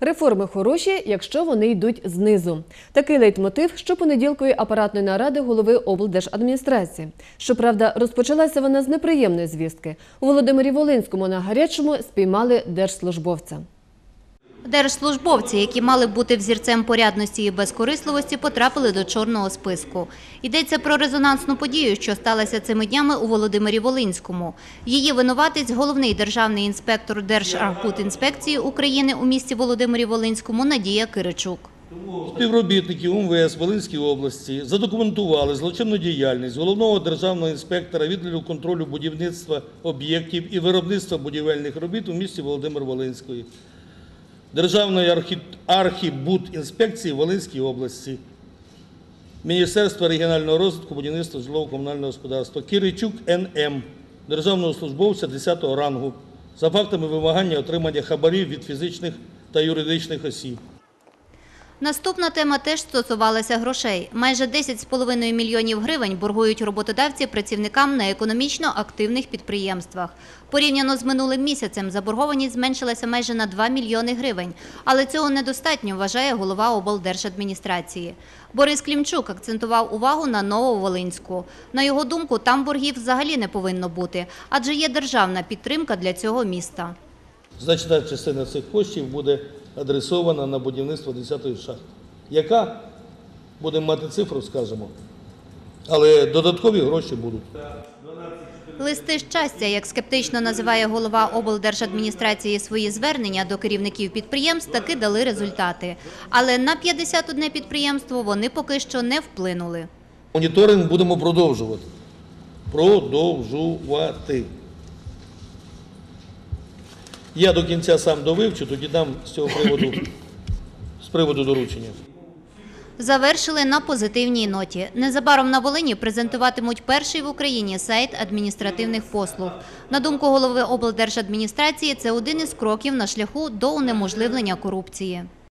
Реформи хороші, якщо вони йдуть знизу. Такий лейтмотив щопонеділкої апаратної наради голови облдержадміністрації. Щоправда, розпочалася вона з неприємної звістки. У Володимирі Волинському на гарячому спіймали держслужбовця. Держслужбовці, які мали бути взірцем порядності і безкорисливості, потрапили до чорного списку. Йдеться про резонансну подію, що сталася цими днями у Володимирі Волинському. Її винуватець, головний державний інспектор Держархбудінспекції України у місті Володимирі Волинському Надія Киричук. Співробітники УМВС Волинської області задокументували злочинну діяльність головного державного інспектора відділу контролю будівництва об'єктів і виробництва будівельних робіт у місті Володимир Волинської, Державної архі... архібудінспекції Волинській області, Міністерства регіонального розвитку, будівництва житлово-комунального господарства, Киричук НМ, державного службовця 10-го рангу, за фактами вимагання отримання хабарів від фізичних та юридичних осіб. Наступна тема теж стосувалася грошей. Майже 10,5 мільйонів гривень боргують роботодавці працівникам на економічно активних підприємствах. Порівняно з минулим місяцем заборгованість зменшилася майже на 2 мільйони гривень. Але цього недостатньо, вважає голова облдержадміністрації. Борис Клімчук акцентував увагу на Нововолинську. На його думку, там боргів взагалі не повинно бути, адже є державна підтримка для цього міста. Значна частина цих коштів буде адресована на будівництво 10-ї шахти. Яка? Будемо мати цифру, скажемо. Але додаткові гроші будуть. Листи щастя, як скептично називає голова облдержадміністрації свої звернення до керівників підприємств, таки дали результати. Але на 51 підприємство вони поки що не вплинули. Моніторинг будемо продовжувати. Продовжувати. Я до кінця сам довивчу, тоді дам з цього приводу, з приводу доручення. Завершили на позитивній ноті. Незабаром на Волині презентуватимуть перший в Україні сайт адміністративних послуг. На думку голови облдержадміністрації, це один із кроків на шляху до унеможливлення корупції.